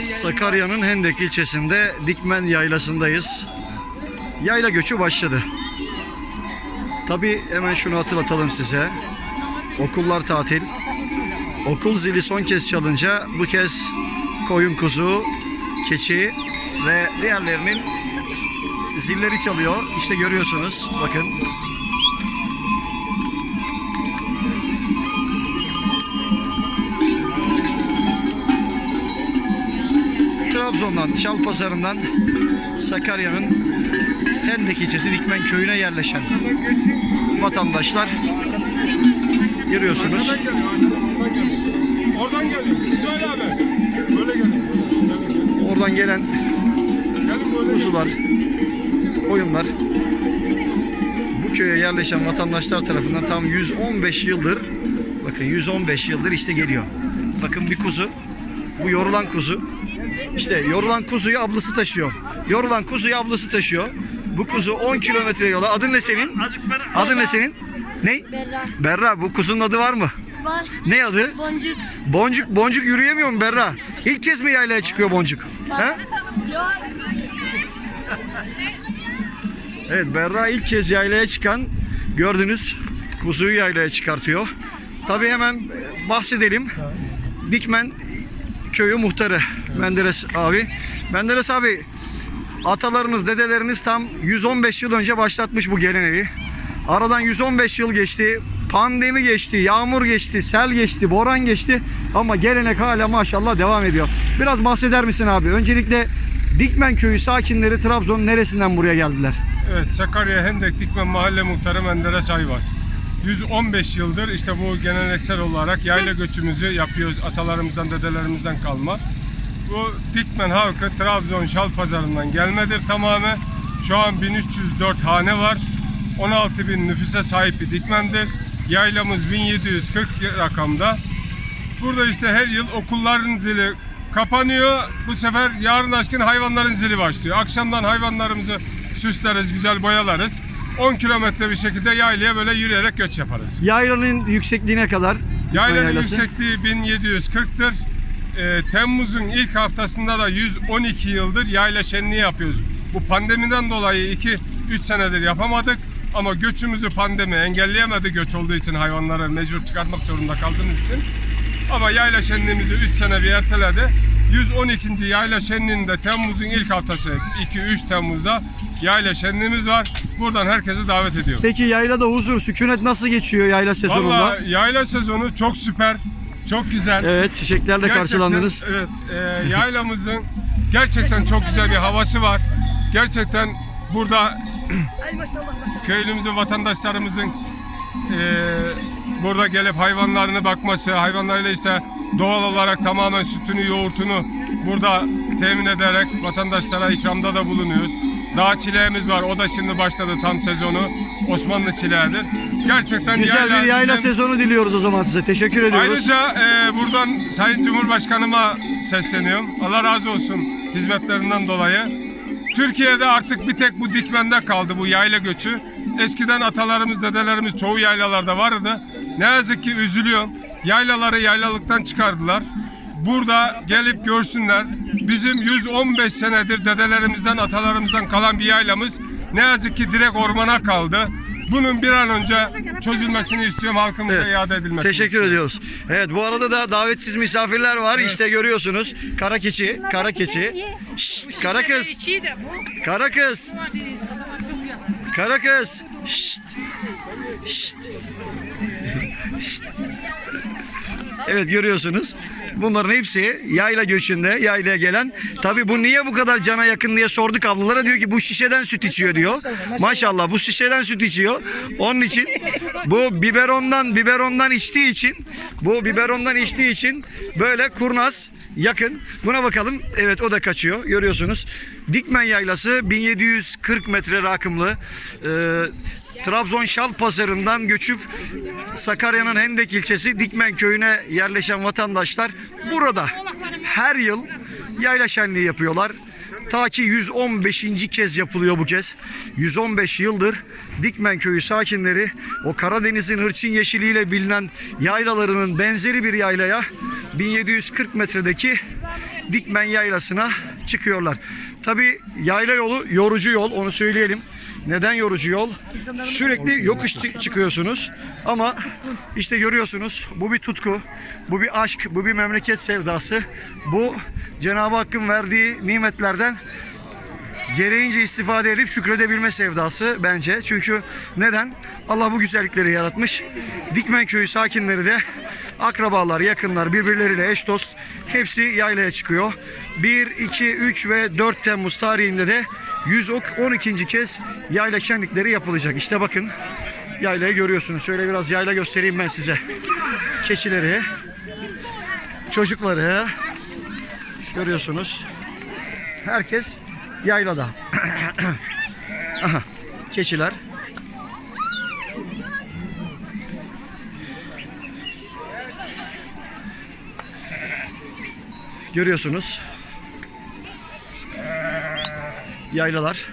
Sakarya'nın Hendek ilçesinde Dikmen Yaylası'ndayız. Yayla göçü başladı. Tabi hemen şunu hatırlatalım size. Okullar tatil. Okul zili son kez çalınca bu kez koyun kuzu, keçi ve diğerlerinin zilleri çalıyor. İşte görüyorsunuz bakın. Trabzon'dan, Çalpazarı'ndan Sakarya'nın Hendek ilçesi Dikmen köyüne yerleşen vatandaşlar görüyorsunuz. Oradan geliyor. Söyle abi. Böyle geliyor. Oradan gelen Gelin kuzular, koyunlar bu köye yerleşen vatandaşlar tarafından tam 115 yıldır bakın 115 yıldır işte geliyor. Bakın bir kuzu. Bu yorulan kuzu. İşte yorulan kuzuyu ablası taşıyor. Yorulan kuzuyu ablası taşıyor. Bu kuzu 10 kilometre yola. Adın ne senin? Adın ne senin? Ne? Berra Berra. Bu kuzunun adı var mı? var. Ne adı? Boncuk. Boncuk. Boncuk yürüyemiyor mu Berra? İlk kez mi yaylaya çıkıyor Boncuk? He? Evet Berra ilk kez yaylaya çıkan gördünüz kuzuyu yaylaya çıkartıyor. Tabii hemen bahsedelim. Dikmen köyü muhtarı Menderes abi. Menderes abi atalarınız dedeleriniz tam 115 yıl önce başlatmış bu geleneği. Aradan 115 yıl geçti. Pandemi geçti, yağmur geçti, sel geçti, boran geçti ama gelenek hala maşallah devam ediyor. Biraz bahseder misin abi? Öncelikle Dikmen köyü sakinleri Trabzon'un neresinden buraya geldiler? Evet Sakarya Hendek Dikmen Mahalle Muhtarı Menderes Ayvaz. 115 yıldır işte bu geleneksel olarak yayla göçümüzü yapıyoruz atalarımızdan dedelerimizden kalma. Bu Dikmen halkı Trabzon Şal Pazarı'ndan gelmedir tamamen. Şu an 1304 hane var. 16 bin nüfusa sahip bir Dikmen'dir. Yaylamız 1740 rakamda. Burada işte her yıl okulların zili kapanıyor. Bu sefer yarın aşkın hayvanların zili başlıyor. Akşamdan hayvanlarımızı süsleriz, güzel boyalarız. 10 kilometre bir şekilde yaylaya böyle yürüyerek göç yaparız. Yaylanın yüksekliğine kadar Yaylanın yaylası. yüksekliği 1740'tır. Ee, Temmuz'un ilk haftasında da 112 yıldır yayla şenliği yapıyoruz. Bu pandemiden dolayı 2-3 senedir yapamadık. Ama göçümüzü pandemi engelleyemedi göç olduğu için hayvanları mecbur çıkartmak zorunda kaldığımız için. Ama yayla şenliğimizi 3 sene bir erteledi. 112. yayla şenliğinde Temmuz'un ilk haftası 2-3 Temmuz'da yayla şenliğimiz var. Buradan herkesi davet ediyorum. Peki yaylada huzur, sükunet nasıl geçiyor yayla sezonunda? Vallahi yayla sezonu çok süper, çok güzel. Evet, çiçeklerle Gerçekten, karşılandınız. Evet, e, yaylamızın gerçekten çok güzel bir havası var. Gerçekten burada köylümüzün, vatandaşlarımızın e, burada gelip hayvanlarını bakması, hayvanlarıyla işte doğal olarak tamamen sütünü, yoğurtunu burada temin ederek vatandaşlara ikramda da bulunuyoruz. Dağ çileğimiz var, o da şimdi başladı tam sezonu. Osmanlı çileğidir. Gerçekten Güzel bir yayla bizim- sezonu diliyoruz o zaman size. Teşekkür ediyoruz. Ayrıca e, buradan Sayın Cumhurbaşkanıma sesleniyorum. Allah razı olsun hizmetlerinden dolayı. Türkiye'de artık bir tek bu dikmende kaldı bu yayla göçü. Eskiden atalarımız, dedelerimiz çoğu yaylalarda vardı. Ne yazık ki üzülüyorum. Yaylaları yaylalıktan çıkardılar. Burada gelip görsünler. Bizim 115 senedir dedelerimizden, atalarımızdan kalan bir yaylamız ne yazık ki direkt ormana kaldı. Bunun bir an önce çözülmesini istiyorum, halkımıza Evet. iade edilmesini Teşekkür istiyorum. ediyoruz. Evet bu arada da davetsiz misafirler var. İşte görüyorsunuz. Kara keçi, kara keçi. Şşt, kara kız, kara kız, kara kız. Şşt. Şşt. Şşt. Evet görüyorsunuz. Bunların hepsi yayla göçünde, yaylaya gelen. Tabi bu niye bu kadar cana yakın diye sorduk ablalara. Diyor ki bu şişeden süt içiyor diyor. Maşallah bu şişeden süt içiyor. Onun için bu biberondan biberondan içtiği için bu biberondan içtiği için böyle kurnaz yakın. Buna bakalım. Evet o da kaçıyor. Görüyorsunuz. Dikmen Yaylası 1740 metre rakımlı. Ee, Trabzon Şal Pazarı'ndan göçüp Sakarya'nın Hendek ilçesi Dikmen köyüne yerleşen vatandaşlar burada her yıl yayla şenliği yapıyorlar. Ta ki 115. kez yapılıyor bu kez. 115 yıldır Dikmen köyü sakinleri o Karadeniz'in hırçın yeşiliyle bilinen yaylalarının benzeri bir yaylaya 1740 metredeki Dikmen Yaylası'na çıkıyorlar. Tabi yayla yolu yorucu yol onu söyleyelim. Neden yorucu yol? Sürekli yokuş çı- çıkıyorsunuz ama işte görüyorsunuz bu bir tutku, bu bir aşk, bu bir memleket sevdası. Bu Cenab-ı Hakk'ın verdiği nimetlerden gereğince istifade edip şükredebilme sevdası bence. Çünkü neden? Allah bu güzellikleri yaratmış. Dikmen köyü sakinleri de akrabalar, yakınlar, birbirleriyle eş dost hepsi yaylaya çıkıyor. 1, 2, 3 ve 4 Temmuz tarihinde de 112. kez yayla şenlikleri yapılacak. İşte bakın yaylayı görüyorsunuz. Şöyle biraz yayla göstereyim ben size. Keçileri, çocukları görüyorsunuz. Herkes yaylada. Keçiler. Görüyorsunuz. Yaylalar.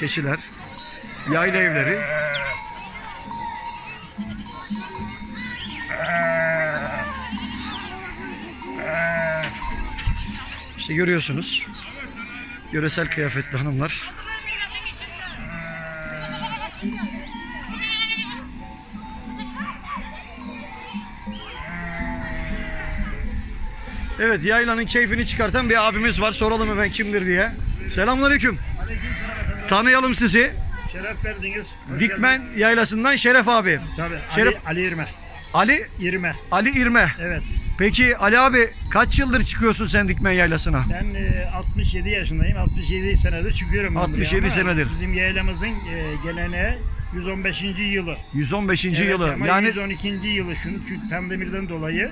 Keçiler. Yayla evleri. İşte görüyorsunuz. Yöresel kıyafetli hanımlar. Evet yaylanın keyfini çıkartan bir abimiz var. Soralım hemen kimdir diye. Selamünaleyküm. Tanıyalım sizi. Şeref verdiniz. Hoş Dikmen yaylasından Şeref abi. Tabii. Şeref- Ali, Ali İrme. Ali İrme. Ali İrme. Evet. Peki Ali abi kaç yıldır çıkıyorsun sen Dikmen yaylasına? Ben e, 67 yaşındayım. 67 senedir çıkıyorum. ben buraya 67 ama senedir. Bizim yaylamızın e, geleneği 115. yılı. 115. Evet, yılı. Ama Yani 112. yılı. Çünkü çünkü pandemiden dolayı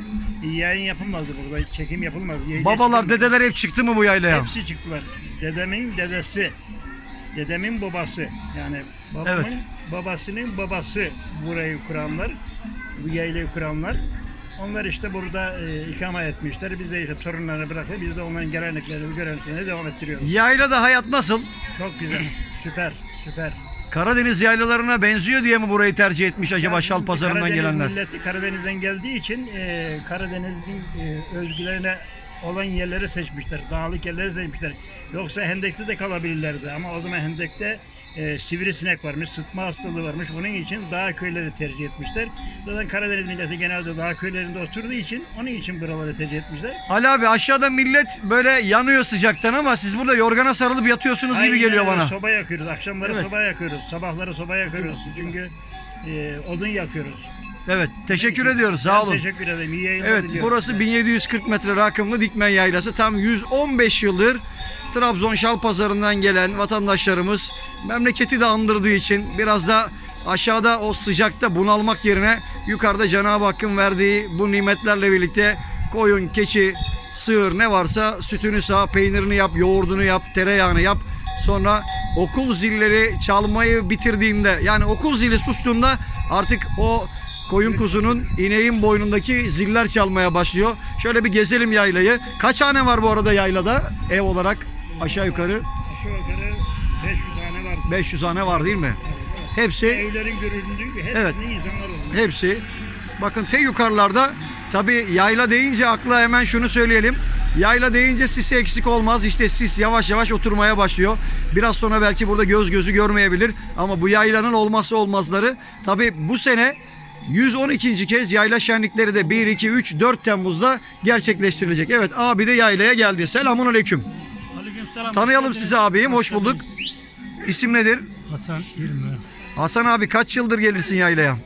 yayın yapılmazdı burada. Çekim yapılmazdı. yayın babalar yapılmazdı. dedeler hep çıktı mı bu yaylaya? Hepsi çıktılar. Dedemin dedesi. Dedemin babası. Yani babamın Evet. babasının babası burayı kuranlar. Bu yaylayı kuranlar. Onlar işte burada e, ikame etmişler. Biz de işte torunlarını bırakıp biz de onların geleneklerini, göreneklerini devam ettiriyoruz. Yaylada hayat nasıl? Çok güzel. Süper. Süper. Karadeniz yaylalarına benziyor diye mi burayı tercih etmiş acaba Yani Şal Pazarı'ndan Karadeniz gelenler? milleti Karadeniz'den geldiği için e, Karadeniz'in e, özgülerine olan yerleri seçmişler. Dağlık yerleri seçmişler. Yoksa Hendek'te de kalabilirlerdi ama o zaman Hendek'te e, sivrisinek varmış, sıtma hastalığı varmış. Bunun için dağ köyleri tercih etmişler. Zaten Karadeniz milleti genelde dağ köylerinde oturduğu için onun için buraları tercih etmişler. Ali abi aşağıda millet böyle yanıyor sıcaktan ama siz burada yorgana sarılıp yatıyorsunuz gibi Aynen geliyor öyle. bana. Soba yakıyoruz. Akşamları Evet. soba yakıyoruz. Sabahları soba yakıyoruz. Çünkü e, odun yakıyoruz. Evet teşekkür ediyoruz sağ Ben olun. Teşekkür ederim. İyi yayınlar Evet diliyorum. burası 1740 metre rakımlı Dikmen Yaylası. Tam 115 yıldır Trabzon Şal Pazarı'ndan gelen vatandaşlarımız memleketi de andırdığı için biraz da aşağıda o sıcakta bunalmak yerine yukarıda Cenab-ı Hakk'ın verdiği bu nimetlerle birlikte koyun, keçi, sığır ne varsa sütünü sağ, peynirini yap, yoğurdunu yap, tereyağını yap. Sonra okul zilleri çalmayı bitirdiğinde yani okul zili sustuğunda artık o koyun kuzunun ineğin boynundaki ziller çalmaya başlıyor. Şöyle bir gezelim yaylayı. Kaç hane var bu arada yaylada ev olarak aşağı yukarı Aşağı yukarı 500 tane var. 500 hane var değil mi? Hepsi Evlerin görüldüğü gibi Evet. insanlar oldu. hepsi bakın te yukarılarda tabi yayla deyince akla hemen şunu söyleyelim. Yayla deyince sisi eksik olmaz. İşte sis yavaş yavaş oturmaya başlıyor. Biraz sonra belki burada göz gözü görmeyebilir. Ama bu yaylanın olmazsa olmazları. Tabi bu sene 112. kez yayla şenlikleri de 1, 2, 3, 4 Temmuz'da gerçekleştirilecek. Evet abi de yaylaya geldi. Selamun aleyküm. Tanıyalım sizi abim. Hoş bulduk. İsim nedir? Hasan İlmi. Hasan abi kaç yıldır gelirsin yaylaya?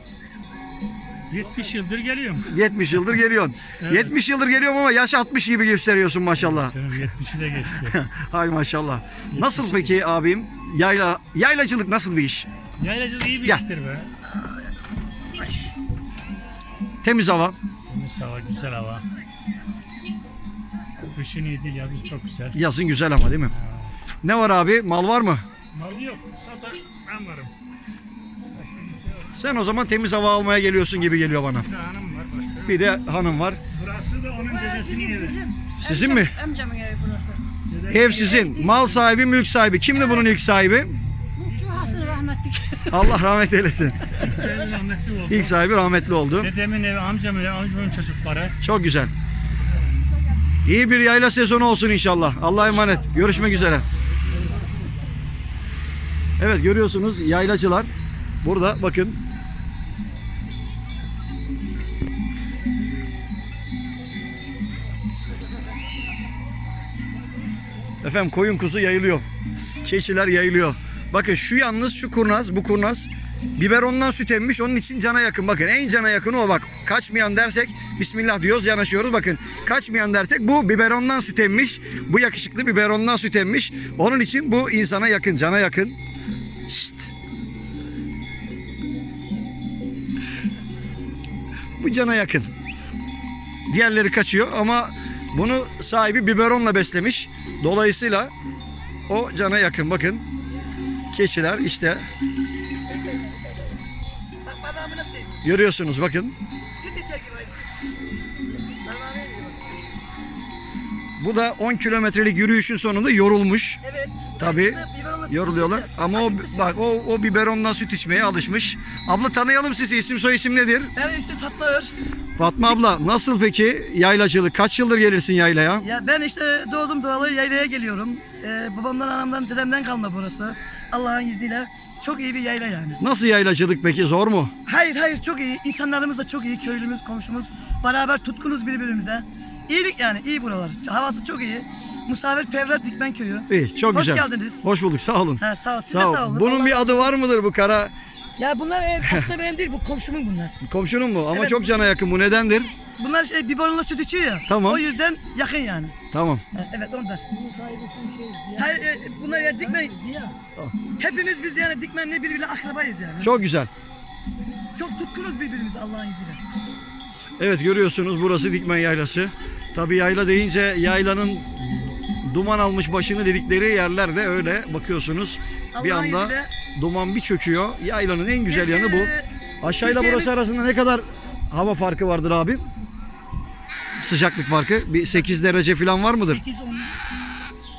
70 yıldır geliyorum. 70 yıldır geliyorsun. 70 yıldır geliyorum ama yaş 60 gibi gösteriyorsun maşallah. Senin 70'i de geçti. Hay maşallah. Nasıl peki abim? Yayla yaylacılık nasıl bir iş? Yaylacılık iyi bir Gel. iştir be. Temiz hava. Temiz hava, güzel hava. Kışın iyiydi, yazın çok güzel. Yazın güzel ama değil mi? Ne var abi? Mal var mı? Mal yok, zaten ben varım. Sen o zaman temiz hava almaya geliyorsun gibi geliyor bana. Bir de hanım var başka. Bir de hanım var. Burası da onun dedesinin evi. Sizin mi? Amcamın evi burası. Dedesi- Ev sizin. Mal sahibi, mülk sahibi. Kimdi bunun ilk sahibi? Mutlu Hasan rahmetli. Allah rahmet eylesin. Senin rahmetli oldu. İlk sahibi rahmetli oldu. Dedemin evi, amcamın evi, amcamın çocukları. Çok güzel. İyi bir yayla sezonu olsun inşallah. Allah'a emanet. Görüşmek üzere. Evet görüyorsunuz yaylacılar burada bakın. Efendim koyun kuzu yayılıyor. Keçiler yayılıyor. Bakın şu yalnız şu kurnaz bu kurnaz biberondan süt emmiş onun için cana yakın. Bakın en cana yakını o bak. Kaçmayan dersek Bismillah diyoruz yanaşıyoruz bakın. Kaçmayan dersek bu biberondan süt emmiş. Bu yakışıklı biberondan süt emmiş. Onun için bu insana yakın cana yakın. Şşt. Bu cana yakın. Diğerleri kaçıyor ama bunu sahibi biberonla beslemiş. Dolayısıyla o cana yakın. Bakın keçiler işte. Görüyorsunuz bakın. Bu da 10 kilometrelik yürüyüşün sonunda yorulmuş. Evet. Tabii Biberonla yoruluyorlar. Ama o bak o, o biberondan süt içmeye alışmış. Abla tanıyalım sizi. İsim soy isim nedir? Ben işte Fatma Ör. Fatma abla nasıl peki yaylacılık? Kaç yıldır gelirsin yaylaya? Ya ben işte doğdum doğalı yaylaya geliyorum. Ee, babamdan, anamdan, dedemden kalma burası. Allah'ın izniyle çok iyi bir yayla yani. Nasıl yaylacılık peki? Zor mu? Hayır hayır çok iyi. İnsanlarımız da çok iyi. Köylümüz, komşumuz. Beraber tutkunuz birbirimize. İyilik yani iyi buralar. Havası çok iyi. Musafirperver Dikmen Köyü. İyi, çok Hoş güzel. geldiniz. Hoş bulduk. Sağ olun. Ha, sağ ol. Siz de Sağ ol. sağ olun. Bunun Allah- bir adı var mıdır bu kara Ya bunlar e, aslında benim değil. Bu komşumun bunlar. komşunun mu? Ama Evet. çok cana yakın. Bu nedendir? Bunlar şey biberonla süt içiyor ya. Tamam. O yüzden yakın yani. Tamam. Ha, Evet ondan. Say, e, bunlar ya dikmen. Hepimiz biz yani dikmenle birbirine akrabayız yani. Çok güzel. Çok tutkunuz birbirimize Allah'ın izniyle. Evet görüyorsunuz burası Dikmen Yaylası. Tabii yayla deyince yaylanın duman almış başını dedikleri yerler de öyle bakıyorsunuz. Bir Allah'ın anda izniyle. duman bir çöküyor. Yaylanın en güzel yanı bu. Aşağıyla Türkiye'miz- burası arasında ne kadar hava farkı vardır abi? Sıcaklık farkı bir 8 derece falan var mıdır? 8, 10,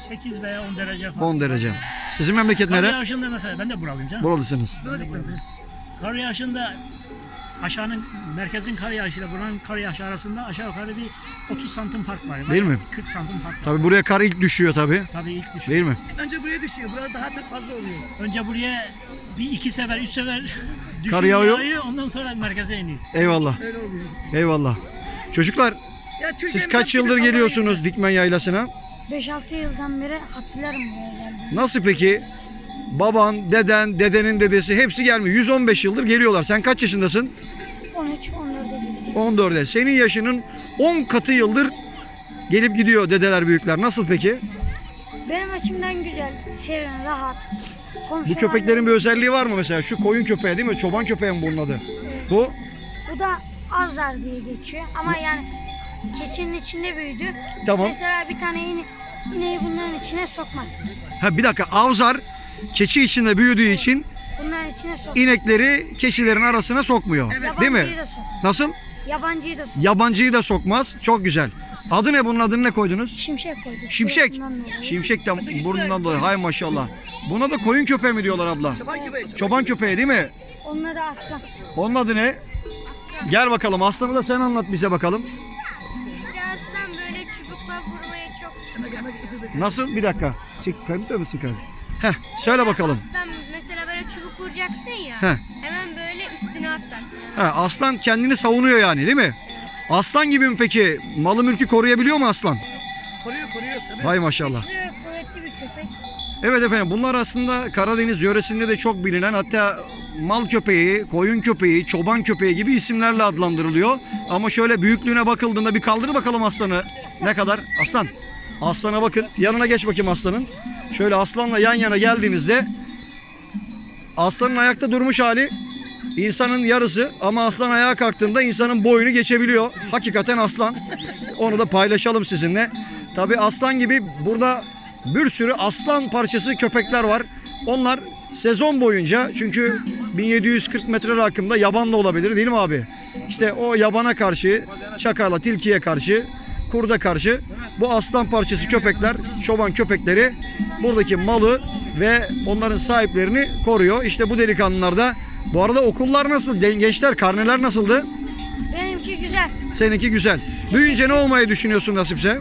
8 veya 10 derece falan. 10 derece. Sizin memleket Kar nere? yağışında mesela ben de buralıyım canım. Buralısınız. Kar yağışında aşağının merkezin kar yağışıyla buranın kar yağışı arasında aşağı yukarı bir 30 santim fark var. Değil mi? 40 santim fark var. Tabii buraya kar ilk düşüyor tabii. Tabii ilk düşüyor. Değil mi? Önce buraya düşüyor. Burada daha da fazla oluyor. Önce buraya bir iki sefer, üç sefer düşüyor, Kar yağıyor. yağıyor. Ondan sonra merkeze iniyor. Eyvallah. Öyle oluyor. Eyvallah. Çocuklar Ya siz kaç yıldır geliyorsunuz Dikmen Yaylası'na? 5-6 yıldan beri hatırlarım buraya geldim. Nasıl peki? Baban, deden, dedenin dedesi hepsi gelmiyor. 115 yıldır geliyorlar. Sen kaç yaşındasın? 13-14'e gideceğim. 14'e. Senin yaşının 10 katı yıldır gelip gidiyor dedeler büyükler. Nasıl peki? Benim açımdan güzel, serin, rahat. Bu Komşularla- köpeklerin bir özelliği var mı mesela? Şu koyun köpeği değil mi? Çoban köpeği mi bunun adı? Bu Bu da avzar diye geçiyor ama yani keçinin içinde büyüdü. Tamam. Mesela bir tane ine, ineği bunların içine sokmaz. ha bir dakika avzar keçi içinde büyüdüğü için Bunların içine sokmaz. inekleri keçilerin arasına sokmuyor. Değil mi? Yabancıyı da sok. Nasıl? Yabancıyı da sok. Yabancıyı da sokmaz. Çok güzel. Adı ne bunun adını ne koydunuz? Şimşek koyduk. Şimşek. Dolayı. Şimşek de burnundan dolayı. Hay maşallah. Buna da koyun köpeği mi diyorlar abla? Çoban köpeği. Çoban köpeği değil mi? Onunla da aslan. Onun adı ne? Gel bakalım aslanı da sen anlat bize bakalım. aslan böyle çubukla vurmaya çok Nasıl? Bir dakika. Çek kanıtlar mısın kardeşim? Heh, söyle bakalım. Aslan vuracaksın ya. Heh. Hemen böyle üstüne atlar. Ha, aslan kendini savunuyor yani değil mi? Aslan gibi mi peki? Malı mülkü koruyabiliyor mu aslan? Koruyor koruyor. Tabii. Hay maşallah. güçlü ve kuvvetli bir köpek. Evet efendim bunlar aslında Karadeniz yöresinde de çok bilinen hatta mal köpeği, koyun köpeği, çoban köpeği gibi isimlerle adlandırılıyor. Ama şöyle büyüklüğüne bakıldığında bir kaldır bakalım aslanı. Ne kadar? Aslan. Aslana bakın. Yanına geç bakayım aslanın. Şöyle aslanla yan yana geldiğinizde aslanın ayakta durmuş hali insanın yarısı ama aslan ayağa kalktığında insanın boyunu geçebiliyor. Hakikaten aslan. Onu da paylaşalım sizinle. Tabi aslan gibi burada bir sürü aslan parçası köpekler var. Onlar sezon boyunca çünkü 1740 metre rakımda yaban da olabilir değil mi abi? İşte o yabana karşı, çakala, tilkiye karşı, kurda karşı bu aslan parçası köpekler, çoban köpekleri buradaki malı ve onların sahiplerini koruyor. İşte bu delikanlılar da bu arada okullar nasıl? Gençler karneler nasıldı? Benimki güzel. Seninki güzel. Büyüyünce ne olmayı düşünüyorsun nasipse?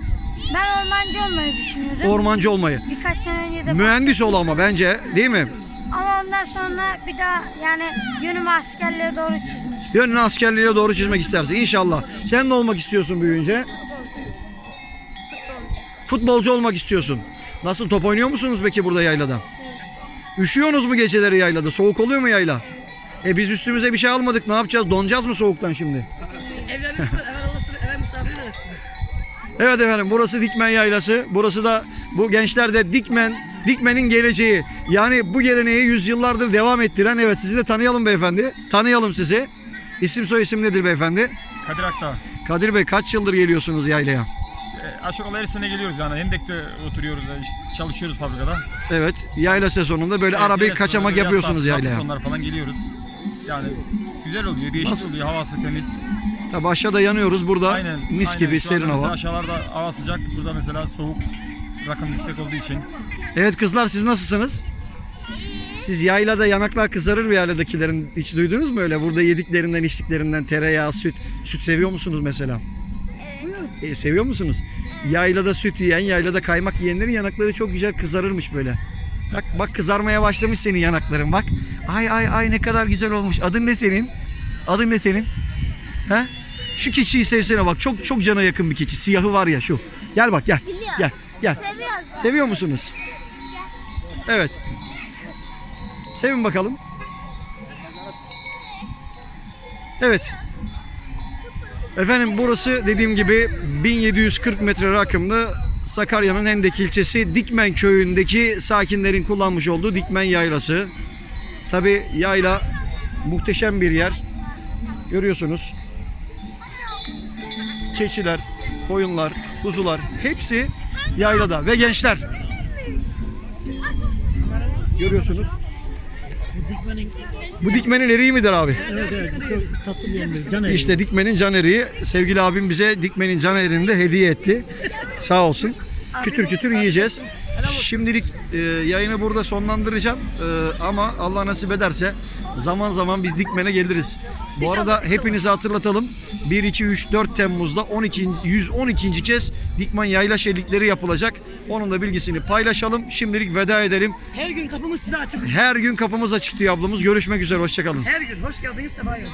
Ben ormancı olmayı düşünüyordum. Ormancı olmayı. Birkaç sene önce de Mühendis ol ama bence değil mi? Ama ondan sonra bir daha yani yönümü askerliğe doğru çizmiş. Yönünü askerliğe doğru çizmek istersin inşallah. Sen ne olmak istiyorsun büyüyünce? Futbolcu olmak istiyorsun. Nasıl top oynuyor musunuz peki burada yaylada? Üşüyorsunuz mu geceleri yaylada? Soğuk oluyor mu yayla? E biz üstümüze bir şey almadık. Ne yapacağız? Donacağız mı soğuktan şimdi? Evet efendim burası Dikmen Yaylası. Burası da bu gençler de Dikmen, Dikmen'in geleceği. Yani bu geleneği yüzyıllardır devam ettiren. Evet sizi de tanıyalım beyefendi. Tanıyalım sizi. İsim soy isim nedir beyefendi? Kadir Akdağ. Kadir Bey kaç yıldır geliyorsunuz yaylaya? Aşağı yukarı her sene geliyoruz yani. Hendek'te oturuyoruz, e, işte çalışıyoruz fabrikada. Evet yayla sezonunda böyle Evet, arabayı kaçamak yaz yapıyorsunuz hafta yaylaya. sonları falan geliyoruz. Yani güzel oluyor, değişik Nasıl? oluyor, havası temiz. Tabi aşağıda yanıyoruz burada Aynen. mis aynen. gibi Şu anda serin mesela hava. Aşağılarda hava sıcak, burada mesela soğuk. Rakım yüksek olduğu için. Evet kızlar siz nasılsınız? Siz yaylada yanaklar kızarır bir yayladakilerin hiç duydunuz mu öyle? Burada yediklerinden içtiklerinden tereyağı, süt. Süt seviyor musunuz mesela? E, seviyor musunuz? Yaylada süt yiyen, yaylada kaymak yiyenlerin yanakları çok güzel kızarırmış böyle. Bak bak kızarmaya başlamış senin yanakların bak. Ay ay ay ne kadar güzel olmuş. Adın ne senin? Adın ne senin? He? Şu keçiyi sevsene bak. Çok çok cana yakın bir keçi. Siyahı var ya şu. Gel bak gel. Gel. Gel. Seviyoruz. Seviyor musunuz? Evet. Sevin bakalım. Evet. Efendim burası dediğim gibi 1740 metre rakımlı Sakarya'nın Hendek ilçesi Dikmen köyündeki sakinlerin kullanmış olduğu Dikmen Yaylası. Tabi yayla muhteşem bir yer. Görüyorsunuz. Keçiler, koyunlar, kuzular hepsi yaylada ve gençler. Görüyorsunuz. Bu dikmenin Bu dikmenin eriği midir abi? evet evet çok tatlı bir yerdir. Can eriği. İşte dikmenin can eriği. Sevgili abim bize dikmenin can eriğini de hediye etti. Sağ olsun. Kütür kütür yiyeceğiz. Şimdilik e, yayını burada sonlandıracağım. E, ama Allah nasip ederse zaman zaman biz dikmene geliriz. Bu arada hepinize hatırlatalım. 1, 2, 3, 4 Temmuz'da 12, 112. kez Dikmen Yayla Şenlikleri yapılacak. Onun da bilgisini paylaşalım. Şimdilik veda edelim. Her gün kapımız size açık. Her gün kapımız açık diyor ablamız. Görüşmek üzere. Hoşçakalın. Her gün. Hoş geldiniz, sefa geldiniz.